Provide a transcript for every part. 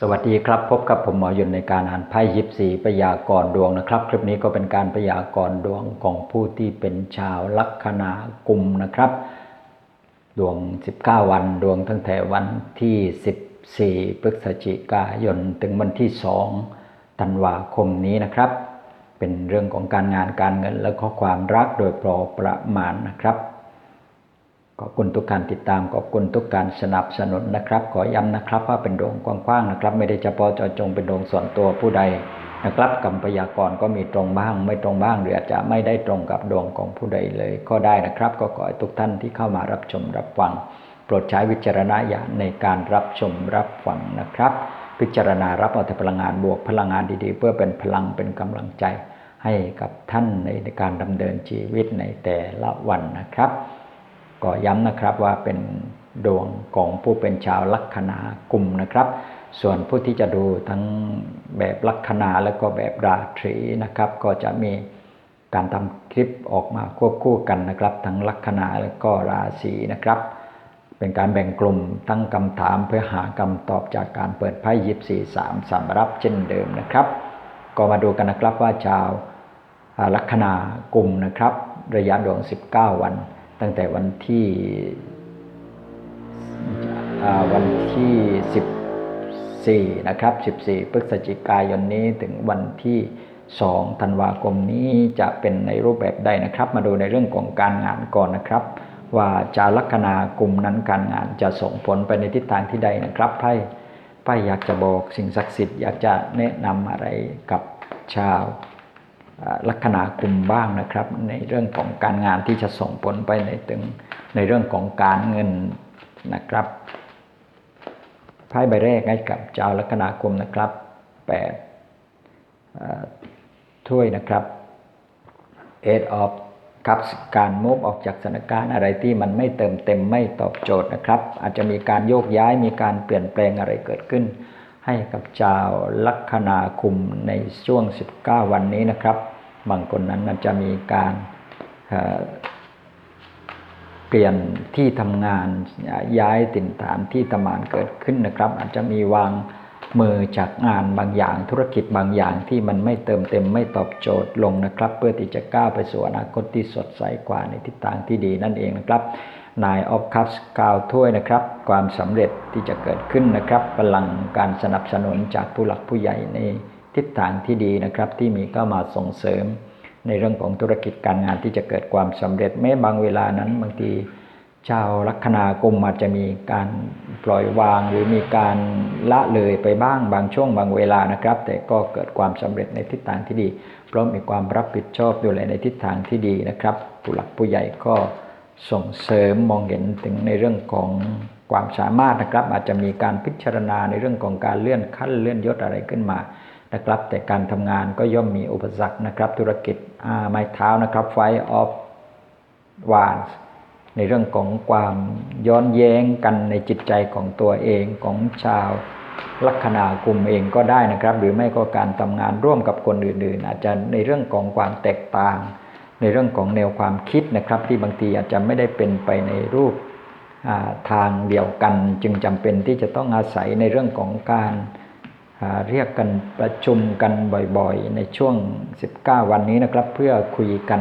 สวัสดีครับ พบกับผมหมอยนในการอ่านไพ่ยิปซีพยากรดวงนะครับ คลิปนี้ก็เป็นการพยากรดวงของผู้ที่เป็นชาวลัคนากุมนะครับ ดวง 19 วันดวงตั้งแต่วันที่ 14 พฤศจิกายน ถึงวันที่ 2 ธันวาคมนี้นะครับ เป็นเรื่องของการงานการเงินและข้อความรักโดยพอประมาณนะครับ ขอบคุณทุกการติดตามขอบคุณทุกการสนับสนุนนะครับ ขอย้ำนะครับว่าเป็นดวงกว้างๆนะครับ ไม่ได้เฉพาะเจาะจงเป็นดวงส่วนตัวผู้ใดนะครับกรรมพยากรณ์ก็มีตรงบ้าง ไม่ตรงบ้าง หรืออาจจะไม่ได้ตรงกับดวงของผู้ใดเลย ก็ได้นะครับ ก็ขอให้ทุกท่านที่เข้ามารับชมรับฟัง โปรดใช้วิจารณญาณในการรับชมรับฟังนะครับ พิจารณารับเอาแต่พลังงานบวกพลังงานดีๆ เพื่อเป็นพลังเป็นกำลังใจให้กับท่านในการดำเนินชีวิตในแต่ละวันนะครับ ก็ย้ำนะครับว่าเป็นดวงของผู้เป็นชาวลัคนากุมนะครับ ส่วนผู้ที่จะดูทั้งแบบลัคนาและก็แบบราตรีนะครับ ก็จะมีการทำคลิปออกมาควบคู่กันนะครับ ทั้งลัคนาและก็ราศีนะครับ เป็นการแบ่งกลุ่มตั้งคำถามเพื่อหาคำตอบจากการเปิดไพ่ยิบสี่สามสำรับเช่นเดิมนะครับ ก็มาดูกันนะครับว่าชาวลัคนากลุ่มนะครับ ระยะดวง 19 วัน ตั้งแต่วันที่วันที่ 14 นะครับ 14 พฤศจิกายนนี้ถึงวันที่ 2 ธันวาคมนี้จะเป็นในรูปแบบใดนะครับ มาดูในเรื่องของการงานก่อนนะครับ ว่าจาลัคนากลุ่มนั้นการงานจะส่งผลไปในทิศทางที่ใดนะครับไพ่ไพ่อยากจะบอกสิ่งศักดิ์สิทธิ์อยากจะแนะนำอะไรกับชาว ลัคนากุมบ้างนะครับ ในเรื่องของการงานที่จะส่งผลไปในถึงในเรื่องของการเงินนะครับไพ่ใบแรกให้กับชาวลัคนากุมนะครับแปดถ้วยนะครับ eight of cups การมุฟออกจากสถานการณ์อะไรที่มันไม่เติมเต็มไม่ตอบโจทย์นะครับ อาจจะมีการโยกย้ายมีการเปลี่ยนแปลงอะไรเกิดขึ้น ให้กับชาวลัคนาคุมในช่วง 19 วันนี้นะครับ บางคนนั้นอาจจะมีการเปลี่ยนที่ทำงานย้ายถิ่นฐานที่ทำงานเกิดขึ้นนะครับ อาจจะมีวางมือจากงานบางอย่างธุรกิจบางอย่างที่มันไม่เติมเต็มไม่ตอบโจทย์ลงนะครับ เพื่อที่จะก้าวไปสู่อนาคตที่สดใสกว่าในทิศทางที่ดีนั่นเองนะครับ นายออฟคัพส์กาวถ้วยนะครับ ความสำเร็จที่จะเกิดขึ้นนะครับพลังการสนับสนุนจากผู้หลักผู้ใหญ่ในทิศทางที่ดีนะครับ ที่มีเข้ามาส่งเสริม ในเรื่องของธุรกิจการงานที่จะเกิดความสำเร็จแม้บางเวลานั้นบางทีชาวลัคนากุมอาจจะมีการปล่อยวางหรือมีการละเลยไปบ้างบางช่วงบางเวลานะครับ แต่ก็เกิดความสำเร็จในทิศทางที่ดี เพราะมีความรับผิดชอบดูแลในทิศทางที่ดีนะครับ ผู้หลักผู้ใหญ่ก็ ส่งเสริมมองเห็นถึงในเรื่องของความสามารถนะครับ อาจจะมีการพิจารณาในเรื่องของการเลื่อนขั้นเลื่อนยศอะไรขึ้นมานะครับ แต่การทำงานก็ย่อมมีอุปสรรคนะครับ ธุรกิจไม้เท้านะครับไฟออฟวานในเรื่องของความย้อนแย้งกันในจิตใจของตัวเองของชาวลัคนากุมเองก็ได้นะครับ หรือไม่ก็การทำงานร่วมกับคนอื่นๆ อาจจะในเรื่องของความแตกต่าง ในเรื่องของแนวความคิดนะครับ ที่บางทีอาจจะไม่ได้เป็นไปในรูปทางเดียวกัน จึงจำเป็นที่จะต้องอาศัยในเรื่องของการเรียกกันประชุมกันบ่อยๆ ในช่วง 19 วันนี้นะครับ เพื่อคุยกัน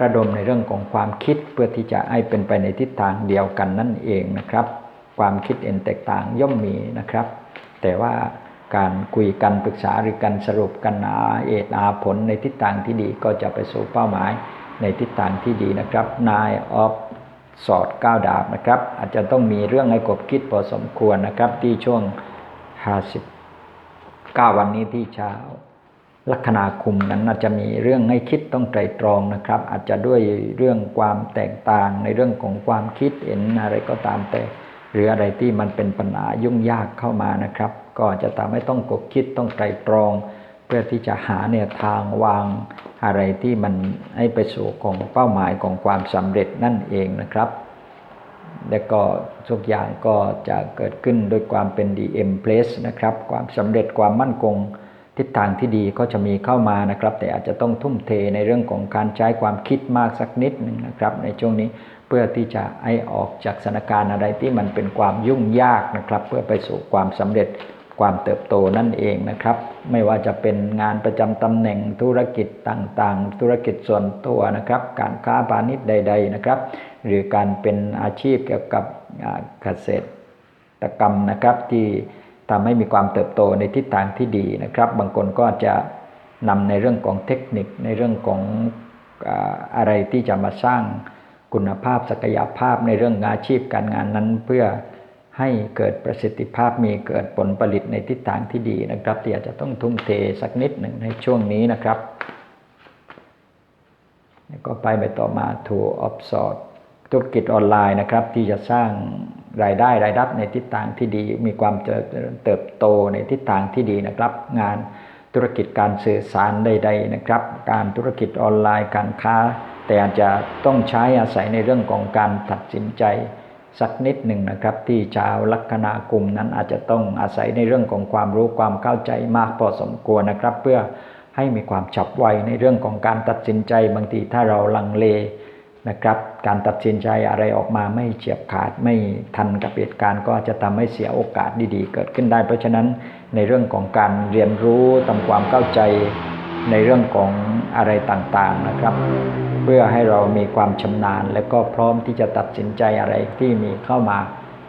ระดมในเรื่องของความคิดเพื่อที่จะให้เป็นไปในทิศทางเดียวกันนั่นเองนะครับ ความคิดเห็นแตกต่างย่อมมีนะครับ แต่ว่า การคุยกันปรึกษาหรือการสรุปกันอาเอตอาผลในทิศทางที่ดีก็จะไปสู่เป้าหมายในทิศทางที่ดีนะครับนายออฟสอดก้าวดาบนะครับ อาจจะต้องมีเรื่องให้กบคิดพอสมควรนะครับ ที่ช่วง 59 วันนี้ที่เช้าลัคนาคุมนั้นอาจจะมีเรื่องให้คิดต้องไตรตรองนะครับ อาจจะด้วยเรื่องความแตกต่างในเรื่องของความคิดเห็นอะไรก็ตามแต่ หรืออะไรที่มันเป็นปัญหายุ่งยากเข้ามานะครับ ก็จะทำให้ต้องกบคิดต้องไตรตรอง เพื่อที่จะหาแนวทางวางอะไรที่มันให้ไปสู่ของเป้าหมายของความสำเร็จนั่นเองนะครับ และก็ทุกอย่างก็จะเกิดขึ้นด้วยความเป็น DM place นะครับ ความสำเร็จความมั่นคงทิศทางที่ดีก็จะมีเข้ามานะครับ แต่อาจจะต้องทุ่มเทในเรื่องของการใช้ความคิดมากสักนิดหนึ่งนะครับ ในช่วงนี้เพื่อที่จะให้ออกจากสถานการณ์อะไรที่มันเป็นความยุ่งยากนะครับ เพื่อไปสู่ความสำเร็จ ความเติบโตนั่นเองนะครับ ไม่ว่าจะเป็นงานประจำตำแหน่งธุรกิจต่างๆ ธุรกิจส่วนตัวนะครับ การค้าพาณิชย์ใด ๆนะครับ หรือการเป็นอาชีพเกี่ยวกับเกษตรกรรมนะครับที่ทำให้มีความเติบโตในทิศทางที่ดีนะครับ บางคนก็จะนำในเรื่องของเทคนิคในเรื่องของอาอะไรที่จะมาสร้างคุณภาพศักยภาพในเรื่องอาชีพการงานนั้นเพื่อ ให้เกิดประสิทธิภาพมีเกิดผลผลิตในทิศทางที่ดีนะครับ ที่อาจจะต้องทุ่มเทสักนิดหนึ่งในช่วงนี้นะครับแล้วก็ไปไปต่อมาทูออฟสอดธุรกิจออนไลน์นะครับ ที่จะสร้างรายได้รายรับในทิศทางที่ดี มีความเจริญเติบโตในทิศทางที่ดีนะครับ งานธุรกิจการสื่อสารใด ๆนะครับ การธุรกิจออนไลน์การค้า แต่อาจจะต้องใช้อาศัยในเรื่องของการตัดสินใจ สักนิดหนึ่งนะครับ ที่ชาวลัคนากลุ่มนั้นอาจจะต้องอาศัยในเรื่องของความรู้ความเข้าใจมากพอสมควรนะครับ เพื่อให้มีความฉับไวในเรื่องของการตัดสินใจบางทีถ้าเราลังเลนะครับ การตัดสินใจอะไรออกมาไม่เฉียบขาดไม่ทันกับเหตุการณ์ก็จะทำให้เสียโอกาสดีๆ เกิดขึ้นได้ เพราะฉะนั้นในเรื่องของการเรียนรู้ทำความเข้าใจในเรื่องของอะไรต่างๆนะครับ เพื่อให้เรามีความชำนาญ และก็พร้อมที่จะตัดสินใจอะไรที่มีเข้ามา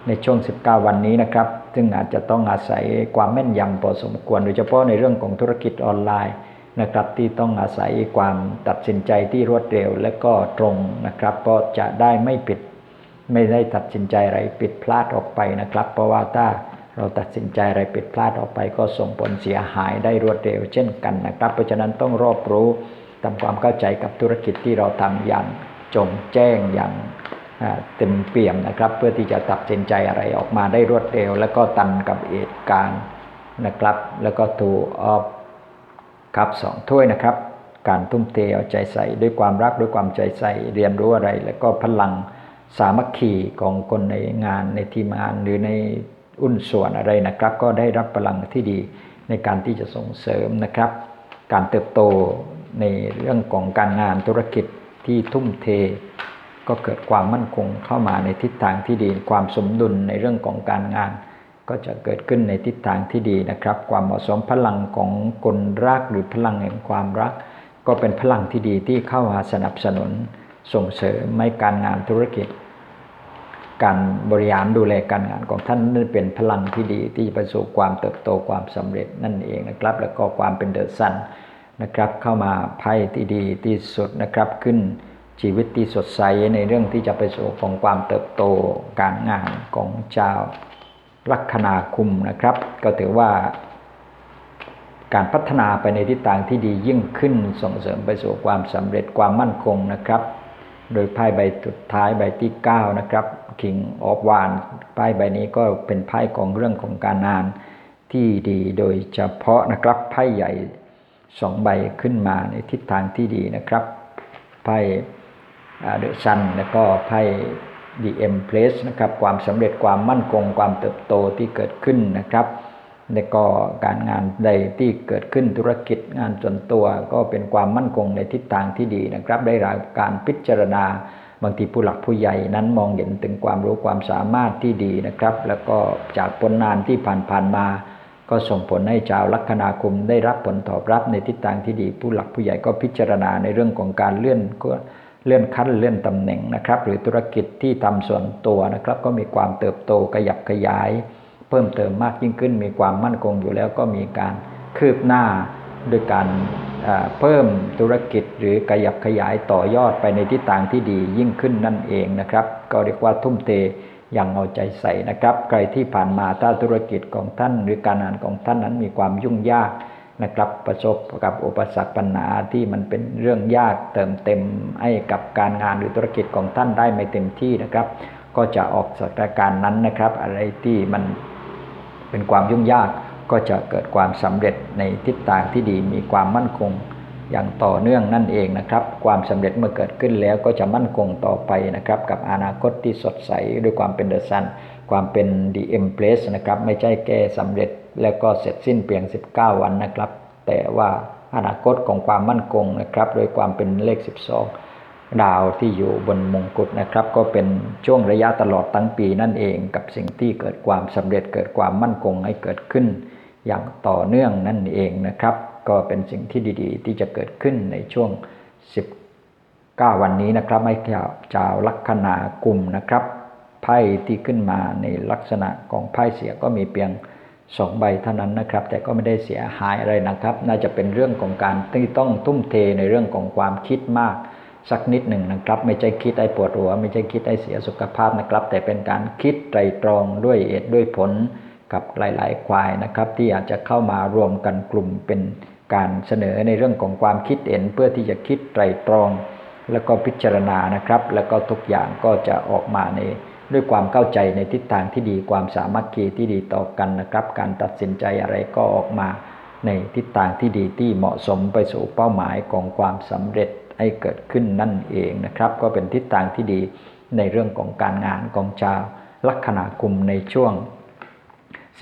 ในช่วง 19 วันนี้นะครับ ซึ่งอาจจะต้องอาศัยความแม่นยำพอสมควร โดยเฉพาะในเรื่องของธุรกิจออนไลน์นะครับ ที่ต้องอาศัยความตัดสินใจที่รวดเร็วและก็ตรงนะครับเพราะจะได้ไม่ผิด ไม่ได้ตัดสินใจอะไรผิดพลาดออกไปนะครับ เพราะว่าถ้าเราตัดสินใจอะไรผิดพลาดออกไป ก็ส่งผลเสียหายได้รวดเร็วเช่นกันนะครับ เพราะฉะนั้นต้องรอบรู้ ทำความเข้าใจกับธุรกิจที่เราทำอย่างจงแจ้งอย่างเต็มเปี่ยมนะครับ เพื่อที่จะตัดสินใจอะไรออกมาได้รวดเร็ว แล้วก็ตันกับเหตุการณ์นะครับ แล้วก็ถูออฟครับสองถ้วยนะครับ การทุ่มเทเอาใจใส่ด้วยความรักด้วยความใจใส่เรียนรู้อะไร แล้วก็พลังสามัคคีของคนในงานในทีมงานหรือในอุ้นส่วนอะไรนะครับ ก็ได้รับพลังที่ดีในการที่จะส่งเสริมนะครับ การเติบโต ในเรื่องของการงานธุรกิจที่ทุ่มเท ก็เกิดความมั่นคงเข้ามาในทิศทางที่ดี ความสมดุลในเรื่องของการงาน ก็จะเกิดขึ้นในทิศทางที่ดีนะครับ ความเหมาะสมพลังของคนรักหรือพลังแห่งความรัก ก็เป็นพลังที่ดีที่เข้ามาสนับสนุนส่งเสริมให้การงานธุรกิจ การบริหารดูแลการงานของท่านนั่นเป็นพลังที่ดีที่จะประสบความเติบโตความสำเร็จนั่นเองนะครับ แล้วก็ความเป็นเดอะซัน นะครับ เข้ามาไพ่ที่ดีที่สุดนะครับขึ้นชีวิตที่สดใสในเรื่องที่จะไปสู่ของความเติบโตการงานของชาวลัคนาคุมนะครับ ก็ถือว่าการพัฒนาไปในทิศทางที่ดียิ่งขึ้นส่งเสริมไปสู่ความสำเร็จความมั่นคงนะครับ โดยไพ่ใบสุดท้ายใบที่9นะครับ King of w a n ไพ่ใบนี้ก็เป็นไพ่ของเรื่องของการงานที่ดีโดยเฉพาะนะครับไพ่ใหญ่ สองใบขึ้นมาในทิศทางที่ดีนะครับ ไพ่เดอะซันแล้วก็ไพ่ The Empress นะครับความสำเร็จความมั่นคงความเติบโตที่เกิดขึ้นนะครับและก็การงานใดที่เกิดขึ้นธุรกิจงานส่วนตัวก็เป็นความมั่นคงในทิศทางที่ดีนะครับ ได้รับการพิจารณาบางทีผู้หลักผู้ใหญ่นั้นมองเห็นถึงความรู้ความสามารถที่ดีนะครับ แล้วก็จากผลงานที่ผ่านๆมา ก็ส่งผลให้ชาวลัคนาคมได้รับผลตอบรับในทิศทางที่ดี ผู้หลักผู้ใหญ่ก็พิจารณาในเรื่องของการเลื่อนก็เลื่อนขั้นเลื่อนตำแหน่งนะครับ หรือธุรกิจที่ทำส่วนตัวนะครับ ก็มีความเติบโตขยับขยาย เพิ่มเติมมากยิ่งขึ้น มีความมั่นคงอยู่แล้วก็มีการคืบหน้าด้วยการเพิ่มธุรกิจหรือขยับขยายต่อยอดไปในทิศทางที่ดียิ่งขึ้นนั่นเองนะครับ ก็เรียกว่าทุ่มเท อย่างเอาใจใส่นะครับ ใครที่ผ่านมาถ้าธุรกิจของท่านหรือการงานของท่านนั้นมีความยุ่งยากนะครับประสบกับอุปสรรคปัญหาที่มันเป็นเรื่องยากเติมเต็มให้กับการงานหรือธุรกิจของท่านได้ไม่เต็มที่นะครับ ก็จะออกสถานการณ์นั้นนะครับ อะไรที่มันเป็นความยุ่งยากก็จะเกิดความสำเร็จในทิศทางที่ดีมีความมั่นคง อย่างต่อเนื่องนั่นเองนะครับ ความสำเร็จเมื่อเกิดขึ้นแล้วก็จะมั่นคงต่อไปนะครับ กับอนาคตที่สดใสด้วยความเป็นเดอะซันความเป็นดีเอ็มเพลสนะครับ ไม่ใช่แก้สำเร็จแล้วก็เสร็จสิ้นเพียง 19 วันนะครับ แต่ว่าอนาคตของความมั่นคงนะครับ โดยความเป็นเลข 12 ดาวที่อยู่บนมงกุฎนะครับ ก็เป็นช่วงระยะตลอดทั้งปีนั่นเอง กับสิ่งที่เกิดความสำเร็จเกิดความมั่นคงให้เกิดขึ้น อย่างต่อเนื่องนั่นเองนะครับ ก็เป็นสิ่งที่ดีๆ ที่จะเกิดขึ้นในช่วง 19 วันนี้นะครับไม่เจ้าลัคนากลุ่มนะครับไพ่ที่ขึ้นมาในลักษณะของไพ่เสียก็มีเพียงสองใบเท่านั้นนะครับ แต่ก็ไม่ได้เสียหายอะไรนะครับ น่าจะเป็นเรื่องของการที่ต้องทุ่มเทในเรื่องของความคิดมากสักนิดหนึ่งนะครับ ไม่ใช่คิดไอ้ปวดหัว ไม่ใช่คิดไอ้เสียสุขภาพนะครับ แต่เป็นการคิดไตรตรองด้วยเหตุด้วยผล กับหลาย ๆ ควายนะครับ ที่อาจจะเข้ามารวมกันกลุ่มเป็นการเสนอในเรื่องของความคิดเห็นเพื่อที่จะคิดไตรตรอง แล้วก็พิจารณานะครับ แล้วก็ทุกอย่างก็จะออกมาในด้วยความเข้าใจในทิศทางที่ดีความสามัคคีที่ดีต่อกันนะครับ การตัดสินใจอะไรก็ออกมาในทิศทางที่ดีที่เหมาะสมไปสู่เป้าหมายของความสำเร็จให้เกิดขึ้นนั่นเองนะครับ ก็เป็นทิศทางที่ดีในเรื่องของการงานของชาวลัคนาคุมในช่วง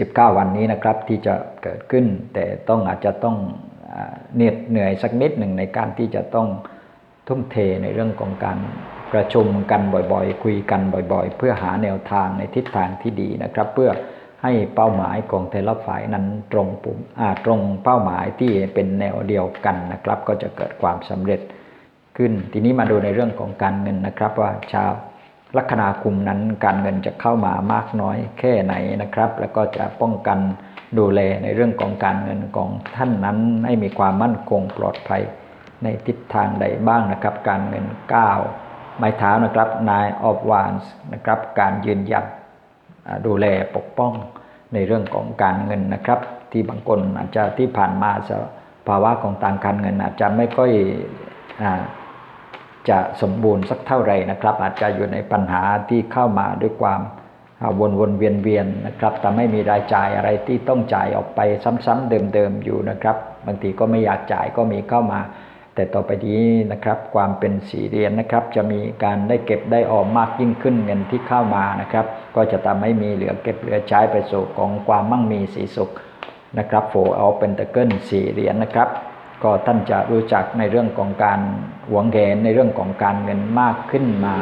19 วันนี้นะครับที่จะเกิดขึ้น แต่ต้องอาจจะต้องเหน็ดเหนื่อยสักนิดหนึ่งในการที่จะต้องทุ่มเทในเรื่องของการประชุมกันบ่อยๆ คุยกันบ่อยๆ เพื่อหาแนวทางในทิศทางที่ดีนะครับ เพื่อให้เป้าหมายของแต่ละฝ่ายนั้นตรงปุ่มตรงเป้าหมายที่เป็นแนวเดียวกันนะครับ ก็จะเกิดความสำเร็จขึ้น ทีนี้มาดูในเรื่องของการเงินนะครับว่าชาว ลัคนาคุมนั้นการเงินจะเข้ามามากน้อยแค่ไหนนะครับ แล้วก็จะป้องกันดูแลในเรื่องของการเงินของท่านนั้นให้มีความมั่นคงปลอดภัยในทิศทางใดบ้างนะครับ การเงิน9ไม้เท้านะครับนายออฟวานส์นะครับการยืนหยัดดูแลปกป้องในเรื่องของการเงินนะครับ ที่บางคนอาจจะที่ผ่านมาสภาวะของทางการเงินอาจจะไม่ค่อย จะสมบูรณ์สักเท่าไหร่นะครับ อาจจะอยู่ในปัญหาที่เข้ามาด้วยความวนวนเวียนเวียนนะครับแต่ไม่มีรายจ่ายอะไรที่ต้องจ่ายออกไปซ้ำๆเดิมๆอยู่นะครับ บางทีก็ไม่อยากจ่ายก็มีเข้ามา แต่ต่อไปนี้นะครับ ความเป็นสีเรียนนะครับ จะมีการได้เก็บได้ออมมากยิ่งขึ้นเงินที่เข้ามานะครับ ก็จะทำให้มีเหลือเก็บเหลือใช้ไปสู่ของความมั่งมีสีสุขนะครับโฟเอาเป็นตะเกิลสีเหรียญนะครับ ก็ท่านจะรู้จักในเรื่องของการหวงแหนในเรื่องของการเงินมากขึ้นมา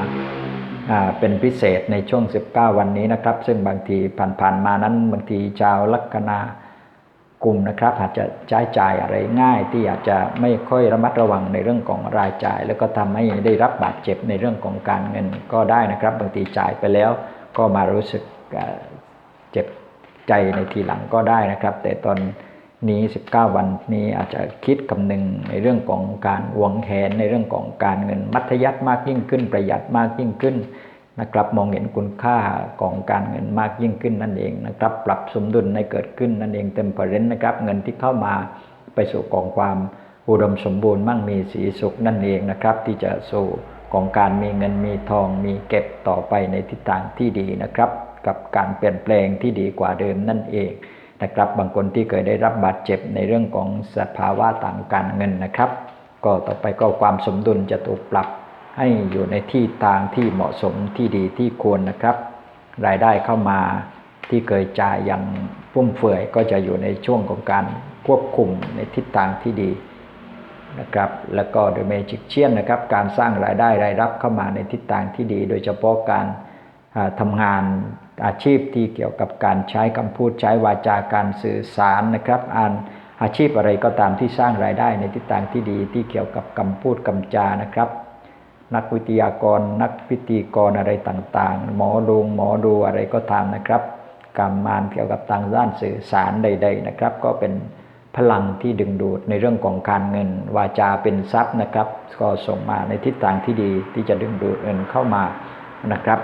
เป็นพิเศษในช่วง 19 วันนี้นะครับ ซึ่งบางทีผ่านๆมานั้นบางทีชาวลัคนากลุ่มนะครับ อาจจะใช้จ่ายอะไรง่าย ที่อาจจะไม่ค่อยระมัดระวังในเรื่องของรายจ่าย แล้วก็ทำให้ได้รับบาดเจ็บในเรื่องของการเงินก็ได้นะครับ บางทีจ่ายไปแล้วก็มารู้สึกเจ็บใจในทีหลังก็ได้นะครับ แต่ตอน นี้ 19 วันนี้อาจจะคิดคำนึงในเรื่องของการหวงแหนในเรื่องของการเงินมัธยัติมากยิ่งขึ้น ประหยัดมากยิ่งขึ้นนะครับมองเห็นคุณค่าของการเงินมากยิ่งขึ้นนั่นเองนะครับ ปรับสมดุลในเกิดขึ้นนั่นเองเต็มเพอเรนนะครับ เงินที่เข้ามาไปสู่กองความอุดมสมบูรณ์มั่งมีสีสุขนั่นเองนะครับ ที่จะสู่กองการมีเงินมีทองมีเก็บต่อไปในทิศทางที่ดีนะครับ กับการเปลี่ยนแปลงที่ดีกว่าเดิมนั่นเอง นะครับบางคนที่เคยได้รับบาดเจ็บในเรื่องของสภาวะต่างการเงินนะครับ ก็ต่อไปก็ความสมดุลจะถูกปรับให้อยู่ในที่ทางที่เหมาะสมที่ดีที่ควรนะครับ รายได้เข้ามาที่เคยจ่ายอย่างฟุ่มเฟือยก็จะอยู่ในช่วงของการควบคุมในทิศทางที่ดีนะครับแล้วก็โดยเมจิกเชียนนะครับการสร้างรายได้รายรับเข้ามาในทิศทางที่ดี โดยเฉพาะการทำงาน อาชีพที่เกี่ยวกับการใช้คำพูดใช้วาจาการสื่อสารนะครับอ่านอาชีพอะไรก็ตามที่สร้างรายได้ในทิศทางที่ดีที่เกี่ยวกับคำพูดคำจานะครับ นักวิทยากร นักพิธีกรอะไรต่างๆ หมอดูหมอดูอะไรก็ตามนะครับกรรมานเกี่ยวกับทางด้านสื่อสารใด ๆนะครับ ก็เป็นพลังที่ดึงดูดในเรื่องของการเงิน วาจาเป็นทรัพย์นะครับ ก็ส่งมาในทิศทางที่ดีที่จะดึงดูดเงินเข้ามานะครับ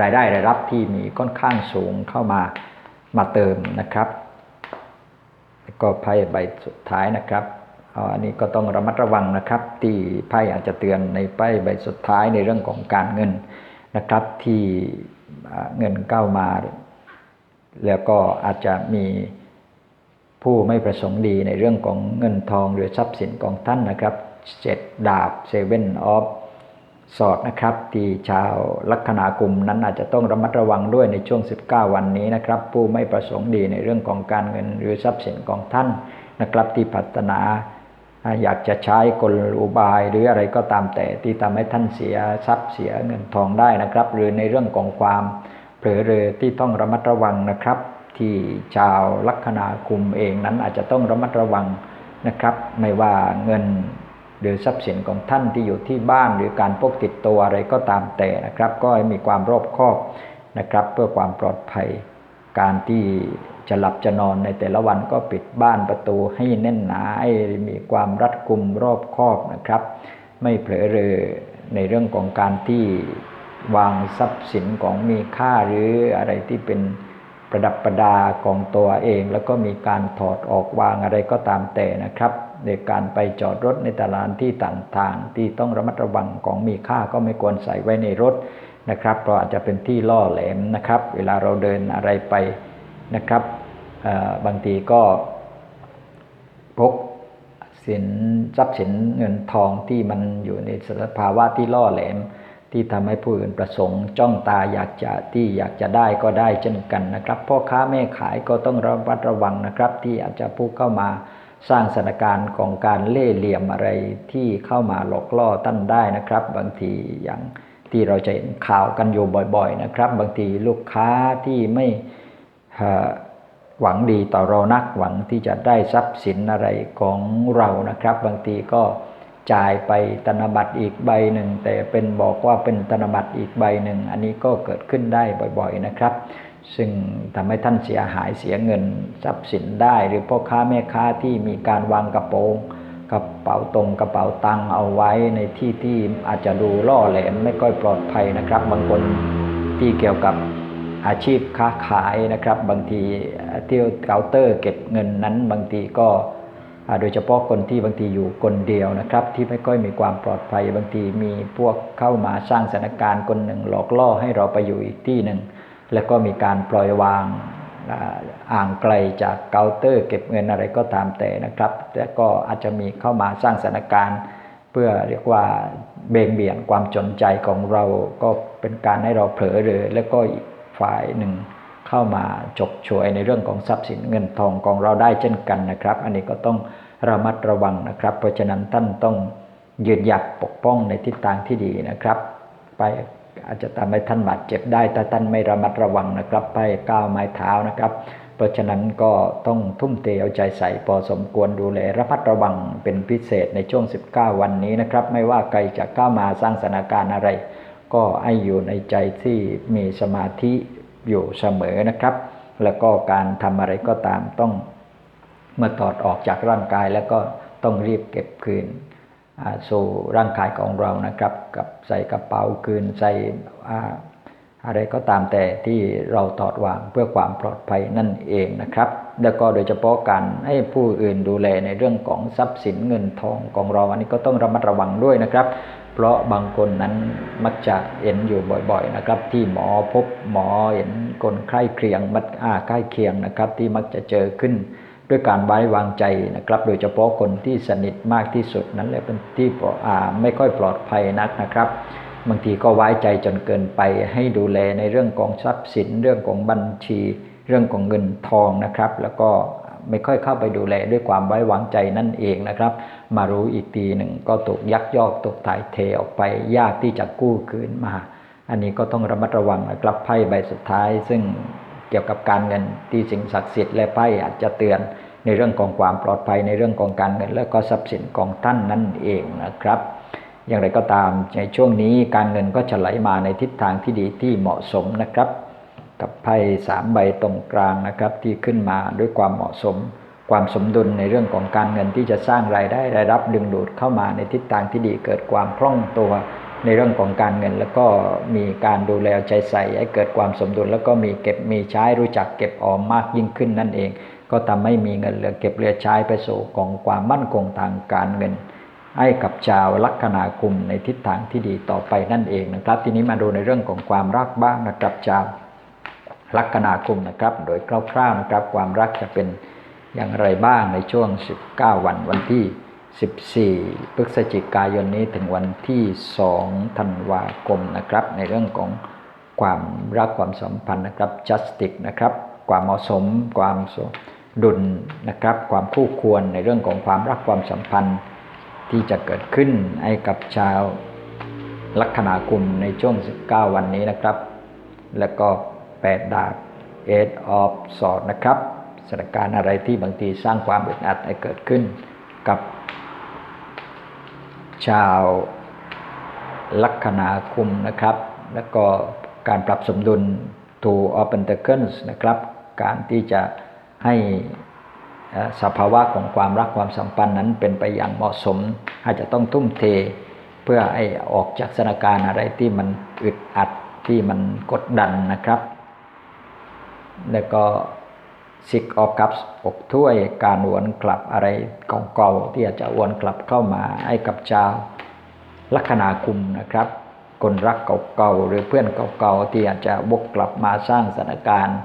รายได้รายรับที่มีค่อนข้างสูงเข้ามามาเติมนะครับก็ไพ่ใบสุดท้ายนะครับอันนี้ก็ต้องระมัดระวังนะครับ ที่ไพ่อาจจะเตือนในไพ่ใบสุดท้ายในเรื่องของการเงินนะครับ ที่เงินเข้ามา แล้วก็อาจจะมีผู้ไม่ประสงค์ดีในเรื่องของเงินทองหรือทรัพย์สินของท่านนะครับเจ็ดดาบเซเว่นออฟ สอดนะครับที่ชาวลัคนากลุ่มนั้นอาจจะต้องระมัดระวังด้วยในช่วง 19 วันนี้นะครับ ผู้ไม่ประสงค์ดีในเรื่องของการเงินหรือทรัพย์สินของท่านนะครับที่พัฒนาอยากจะใช้กลอุบายหรืออะไรก็ตามแต่ที่ทำให้ท่านเสียทรัพย์เสียเงินทองได้นะครับ หรือในเรื่องของความเผลอเรอที่ต้องระมัดระวังนะครับทที่ชาวลัคนาคุมเองนั้นอาจจะต้องระมัดระวังนะครับ ไม่ว่าเงิน หรือทรัพย์สินของท่านที่อยู่ที่บ้านหรือการพกติดตัวอะไรก็ตามแต่นะครับ ก็ให้มีความรอบคอบนะครับ เพื่อความปลอดภัย การที่จะหลับจะนอนในแต่ละวันก็ปิดบ้านประตูให้แน่นหนาให้มีความรัดกุมรอบคอบนะครับ ไม่เผลอเรอในเรื่องของการที่วางทรัพย์สินของมีค่าหรืออะไรที่เป็นประดับประดาของตัวเอง แล้วก็มีการถอดออกวางอะไรก็ตามแต่นะครับ ในการไปจอดรถในตลาดที่ต่างๆ ที่ต้องระมัดระวังของมีค่าก็ไม่ควรใส่ไว้ในรถนะครับเพราะอาจจะเป็นที่ล่อแหลมนะครับ เวลาเราเดินอะไรไปนะครับบางทีก็พกสินทรัพย์สินเงินทองที่มันอยู่ในสภาวะที่ล่อแหลม ที่ทำให้ผู้อื่นประสงค์ จ้องตาอยากจะที่อยากจะได้ก็ได้เช่นกันนะครับพ่อค้าแม่ขายก็ต้องระมัดระวังนะครับ ที่อาจจะผู้เข้ามา สร้างสถานการณ์ของการเล่เหลี่ยมอะไรที่เข้ามาหลอกล่อตั้นได้นะครับ บางทีอย่างที่เราจะเห็นข่าวกันอยู่บ่อยๆนะครับ บางทีลูกค้าที่ไม่หวังดีต่อเรานักหวังที่จะได้ทรัพย์สินอะไรของเรานะครับ บางทีก็จ่ายไปธนบัตรอีกใบหนึ่ง แต่เป็นบอกว่าเป็นธนบัตรอีกใบหนึ่ง อันนี้ก็เกิดขึ้นได้บ่อยๆนะครับ ซึ่งทำให้ท่านเสียหายเสียเงินทรัพย์สินได้ หรือพ่อค้าแม่ค้าที่มีการวางกระโปรงกระเป๋าตรงกระเป๋าตังเอาไว้ในที่ที่อาจจะดูล่อแหลมไม่ค่อยปลอดภัยนะครับ บางคนที่เกี่ยวกับอาชีพค้าขายนะครับ บางทีเที่ยวเคาน์เตอร์เก็บเงินนั้นบางทีก็โดยเฉพาะคนที่บางทีอยู่คนเดียวนะครับ ที่ไม่ค่อยมีความปลอดภัย บางทีมีพวกเข้ามาสร้างสถานการณ์คนหนึ่งหลอกล่อให้เราไปอยู่อีกที่หนึ่ง แล้วก็มีการปล่อยวางอ่างไกลจากเคาน์เตอร์เก็บเงินอะไรก็ตามแต่นะครับแต่ก็อาจจะมีเข้ามาสร้างสถานการณ์ เพื่อเรียกว่าเบ่งเบี่ยงความจนใจของเราก็เป็นการให้เราเผลอเรอแล้วก็อีกฝ่ายหนึ่งเข้ามาจกฉวยในเรื่องของทรัพย์สินเงินทองของเราได้เช่นกันนะครับ อันนี้ก็ต้องระมัดระวังนะครับ เพราะฉะนั้นท่านต้องยืนหยัดปกป้องในทิศทางที่ดีนะครับ ไป อาจจะทำให้ท่านบาดเจ็บได้ถ้าท่านไม่ระมัดระวังนะครับ ไปก้าวไม้เท้านะครับ เพราะฉะนั้นก็ต้องทุ่มเทเอาใจใส่พอสมควรดูแลระมัดระวังเป็นพิเศษในช่วง 19 วันนี้นะครับ ไม่ว่าใครจะก้าวมาสร้างสถานการณ์อะไร ก็ให้อยู่ในใจที่มีสมาธิอยู่เสมอนะครับ แล้วก็การทำอะไรก็ตามต้องเมื่อถอดออกจากร่างกายแล้วก็ต้องรีบเก็บคืน สู่ร่างกายของเรานะครับ กับใส่กระเป๋าคืนใส่อะไรก็ตามแต่ที่เราถอดวางเพื่อความปลอดภัยนั่นเองนะครับ แล้วก็โดยเฉพาะการให้ผู้อื่นดูแลในเรื่องของทรัพย์สินเงินทองของเราอันนี้ก็ต้องระมัดระวังด้วยนะครับ เพราะบางคนนั้นมักจะเห็นอยู่บ่อยๆนะครับ ที่หมอพบหมอเห็นคนไข้เคียงมักอาใกล้เคียงนะครับ ที่มักจะเจอขึ้น ด้วยการไว้วางใจนะครับ โดยเฉพาะคนที่สนิทมากที่สุดนั้นแหละเป็นที่ไม่ค่อยปลอดภัยนักนะครับ บางทีก็ไว้ใจจนเกินไปให้ดูแลในเรื่องของทรัพย์สิน เรื่องของบัญชี เรื่องของเงินทองนะครับ แล้วก็ไม่ค่อยเข้าไปดูแลด้วยความไว้วางใจนั่นเองนะครับ มารู้อีกทีหนึ่งก็ถูกยักยอกถูกถ่ายเทออกไปยากที่จะกู้คืนมา อันนี้ก็ต้องระมัดระวังนะครับไพ่ใบสุดท้ายซึ่ง เกี่ยวกับการเงินที่สิ่งศักดิ์สิทธิ์และไพ่อาจจะเตือนในเรื่องของความปลอดภัยในเรื่องของการเงินและก็ทรัพย์สินของท่านนั่นเองนะครับ อย่างไรก็ตามในช่วงนี้การเงินก็จะไหลมาในทิศทางที่ดีที่เหมาะสมนะครับ กับไพ่สามใบตรงกลางนะครับที่ขึ้นมาด้วยความเหมาะสม ความสมดุลในเรื่องของการเงินที่จะสร้างรายได้รายรับดึงดูดเข้ามาในทิศทางที่ดีเกิดความคล่องตัว ในเรื่องของการเงิน แล้วก็มีการดูแลใจใส่ให้เกิดความสมดุล แล้วก็มีเก็บมีใช้รู้จักเก็บออมมากยิ่งขึ้นนั่นเอง ก็ทำให้มีเงินเหลือเก็บเหลือใช้ไปสู่ของความมั่นคงทางการเงิน ให้กับชาวลัคนากุมในทิศทางที่ดีต่อไปนั่นเองนะครับ ทีนี้มาดูในเรื่องของความรักบ้างนะครับชาวลัคนากุมนะครับ โดยคร่าวๆนะครับ ความรักจะเป็นอย่างไรบ้างในช่วง 19 วันวันที่ 14 พฤศจิกายนนี้ถึงวันที่ 2 ธันวาคมนะครับ ในเรื่องของความรักความสัมพันธ์นะครับ justice นะครับ ความเหมาะสม ความสมดุลนะครับ ความคู่ควรในเรื่องของความรักความสัมพันธ์ที่จะเกิดขึ้นให้กับชาวลัคนากุมในช่วง 19 วันนี้นะครับ แล้วก็ 8 ดาบ Eight of Swords นะครับสถานการณ์อะไรที่บางทีสร้างความอึดอัดให้เกิดขึ้นกับ ชาวลัคนาคุมนะครับ แล้วก็การปรับสมดุล to o p e n t a c l e s นะครับ การที่จะให้สภาวะของความรักความสัมพันธ์นั้นเป็นไปอย่างเหมาะสม อาจจะต้องทุ่มเท เพื่อให้ออกจากสถานการณ์อะไรที่มันอึดอัดที่มันกดดันนะครับ แล้วก็ ซิกออกัปอกถ้วยการวนกลับอะไรเก่าๆที่อาจจะวนกลับเข้ามาให้กับชาวลัคนาคุมนะครับ คนรักเก่าๆหรือเพื่อนเก่าๆที่อาจจะวกกลับมาสร้างสถานการณ์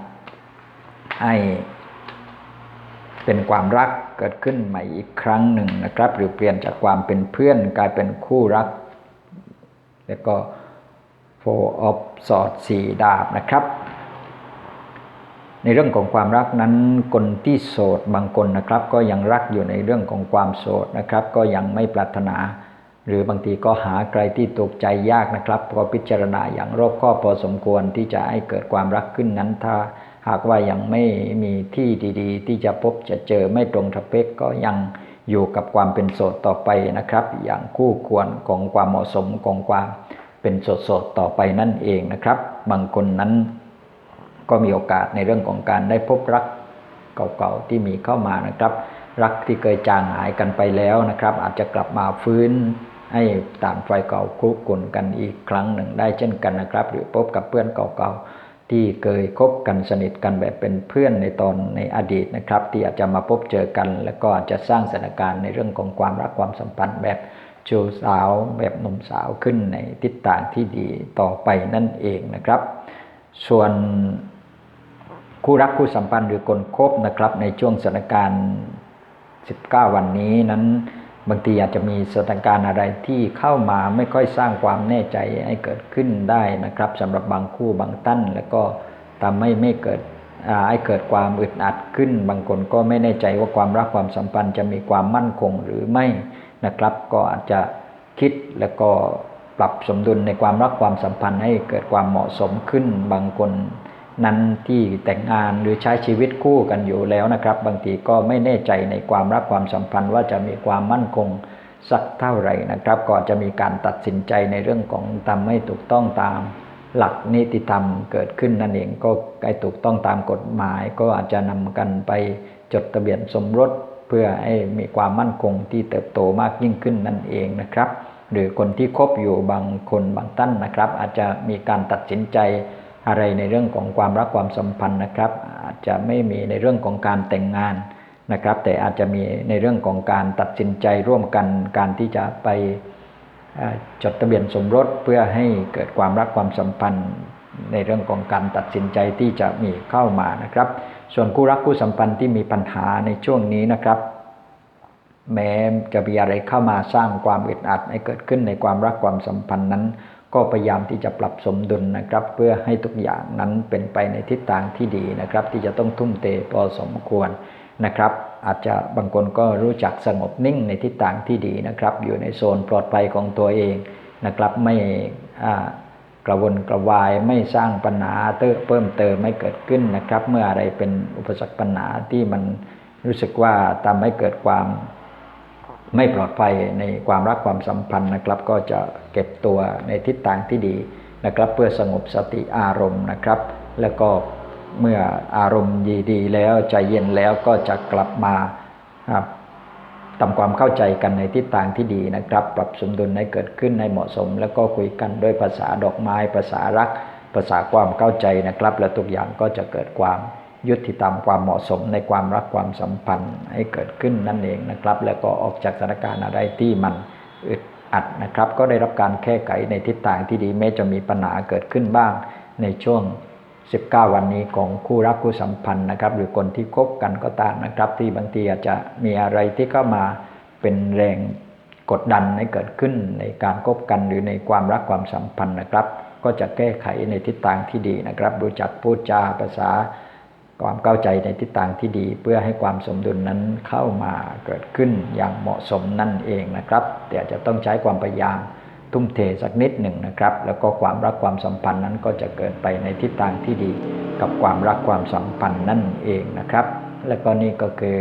ให้เป็นความรักเกิดขึ้นใหม่อีกครั้งหนึ่งนะครับ หรือเปลี่ยนจากความเป็นเพื่อนกลายเป็นคู่รัก แล้วก็ Four of Swords สี่ดาบนะครับ ในเรื่องของความรักนั้นคนที่โสดบางคนนะครับ ก็ยังรักอยู่ในเรื่องของความโสดนะครับ ก็ยังไม่ปรารถนา หรือบางทีก็หาใครที่ถูกใจยากนะครับก็พิจารณาอย่างรอบคอบพอสมควรที่จะให้เกิดความรักขึ้นนั้นถ้าหากว่ายังไม่มีที่ดีๆ ที่จะพบจะเจอไม่ตรงทเปกก็ยังอยู่กับความเป็นโสดต่อไปนะครับ อย่างคู่ควรของความเหมาะสมของความเป็นโสดๆต่อไปนั่นเองนะครับ บางคนนั้น ก็มีโอกาสในเรื่องของการได้พบรักเก่าๆที่มีเข้ามานะครับ รักที่เคยจางหายกันไปแล้วนะครับ อาจจะกลับมาฟื้นให้ต่างไฟเก่าคุกกุ่นกันอีกครั้งหนึ่งได้เช่นกันนะครับ หรือพบกับเพื่อนเก่าๆที่เคยคบกันสนิทกันแบบเป็นเพื่อนในตอนในอดีตนะครับ ที่อาจจะมาพบเจอกัน แล้วก็อาจจะสร้างสถานการณ์ในเรื่องของความรักความสัมพันธ์แบบชูสาวแบบหนุ่มสาวขึ้นในทิศทางที่ดีต่อไปนั่นเองนะครับ ส่วน คู่รักคู่สัมพันธ์หรือคนคบนะครับ ในช่วงสถานการณ์ 19 วันนี้นั้นบางทีอาจจะมีสถานการณ์อะไรที่เข้ามาไม่ค่อยสร้างความแน่ใจให้เกิดขึ้นได้นะครับสำหรับบางคู่บางท่านแล้วก็ทำให้ไม่เกิดให้เกิดความอึดอัดขึ้น บางคนก็ไม่แน่ใจว่าความรักความสัมพันธ์จะมีความมั่นคงหรือไม่นะครับ ก็อาจจะคิดแล้วก็ปรับสมดุลในความรักความสัมพันธ์ให้เกิดความเหมาะสมขึ้น บางคน นั้นที่แต่งงานหรือใช้ชีวิตคู่กันอยู่แล้วนะครับ บางทีก็ไม่แน่ใจในความรักความสัมพันธ์ว่าจะมีความมั่นคงสักเท่าไหร่นะครับก็จะมีการตัดสินใจในเรื่องของทำให้ถูกต้องตามหลักนิติธรรมเกิดขึ้นนั่นเองก็ใกล้ถูกต้องตามกฎหมาย ก็อาจจะนำกันไปจดทะเบียนสมรส เพื่อให้มีความมั่นคงที่เติบโตมากยิ่งขึ้นนั่นเองนะครับ หรือคนที่คบอยู่บางคนบางท่านนะครับ อาจจะมีการตัดสินใจ อะไรในเรื่องของความรักความสัมพันธ์นะครับ อาจจะไม่มีในเรื่องของการแต่งงานนะครับ แต่อาจจะมีในเรื่องของการตัดสินใจร่วมกันการที่จะไปจดทะเบียนสมรสเพื่อให้เกิดความรักความสัมพันธ์ในเรื่องของการตัดสินใจที่จะมีเข้ามานะครับ ส่วนคู่รักคู่สัมพันธ์ที่มีปัญหาในช่วงนี้นะครับ แม้จะมีอะไรเข้ามาสร้างความอึดอัดให้เกิดขึ้นในความรักความสัมพันธ์นั้น ก็พยายามที่จะปรับสมดุลนะครับ เพื่อให้ทุกอย่างนั้นเป็นไปในทิศทางที่ดีนะครับ ที่จะต้องทุ่มเทพอสมควรนะครับ อาจจะบางคนก็รู้จักสงบนิ่งในทิศทางที่ดีนะครับ อยู่ในโซนปลอดภัยของตัวเองนะครับ ไม่กระวนกระวายไม่สร้างปัญหาเติเพิ่มเติมไม่เกิดขึ้นนะครับ เมื่ออะไรเป็นอุปสรรคปัญหาที่มันรู้สึกว่าทำให้เกิดความ ไม่ปลอดภัยในความรักความสัมพันธ์นะครับ ก็จะเก็บตัวในทิศทางที่ดีนะครับ เพื่อสงบสติอารมณ์นะครับ แล้วก็เมื่ออารมณ์ดีๆ แล้วใจเย็นแล้วก็จะกลับมาครับทำความเข้าใจกันในทิศทางที่ดีนะครับ ปรับสมดุลให้เกิดขึ้นให้เหมาะสม แล้วก็คุยกันด้วยภาษาดอกไม้ ภาษารัก ภาษาความเข้าใจนะครับ และทุกอย่างก็จะเกิดความ ยุติธรรมความเหมาะสมในความรักความสัมพันธ์ให้เกิดขึ้นนั่นเองนะครับ แล้วก็ออกจากสถานการณ์อะไรที่มันอึดอัดนะครับ ก็ได้รับการแก้ไขในทิศทางที่ดีแม้จะมีปัญหาเกิดขึ้นบ้างในช่วง 19 วันนี้ของคู่รักคู่สัมพันธ์นะครับ หรือคนที่คบกันก็ตามนะครับ ที่บางทีอาจจะมีอะไรที่เข้ามาเป็นแรงกดดันให้เกิดขึ้นในการคบกันหรือในความรักความสัมพันธ์นะครับ ก็จะแก้ไขในทิศทางที่ดีนะครับ รู้จักพูดจาภาษา ความเข้าใจในทิศทางที่ดีเพื่อให้ความสมดุลนั้นเข้ามาเกิดขึ้นอย่างเหมาะสมนั่นเองนะครับ แต่จะต้องใช้ความพยายามทุ่มเทสักนิดหนึ่งนะครับ แล้วก็ความรักความสัมพันธ์นั้นก็จะเกิดไปในทิศทางที่ดี กับความรักความสัมพันธ์นั่นเองนะครับ และก็นี่ก็คือ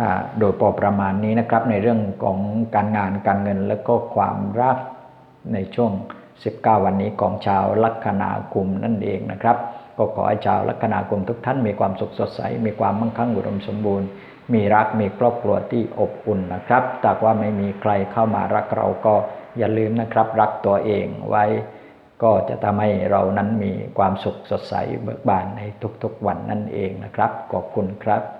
อโดยพอประมาณนี้นะครับในเรื่องของการงานการเงิน และก็ความรักในช่วง 19 วันนี้ของชาวลัคนากุมนั่นเองนะครับ ก็ขอให้ชาวลัคนากรมทุกท่านมีความสุขสดใส มีความมั่งคั่งอุดมสมบูรณ์ มีรักมีครอบครัวที่อบอุ่นนะครับแต่ว่าไม่มีใครเข้ามารักเราก็อย่าลืมนะครับ รักตัวเองไว้ ก็จะทำให้เรานั้นมีความสุขสดใสเบิกบานในทุกๆวันนั่นเองนะครับขอบคุณครับ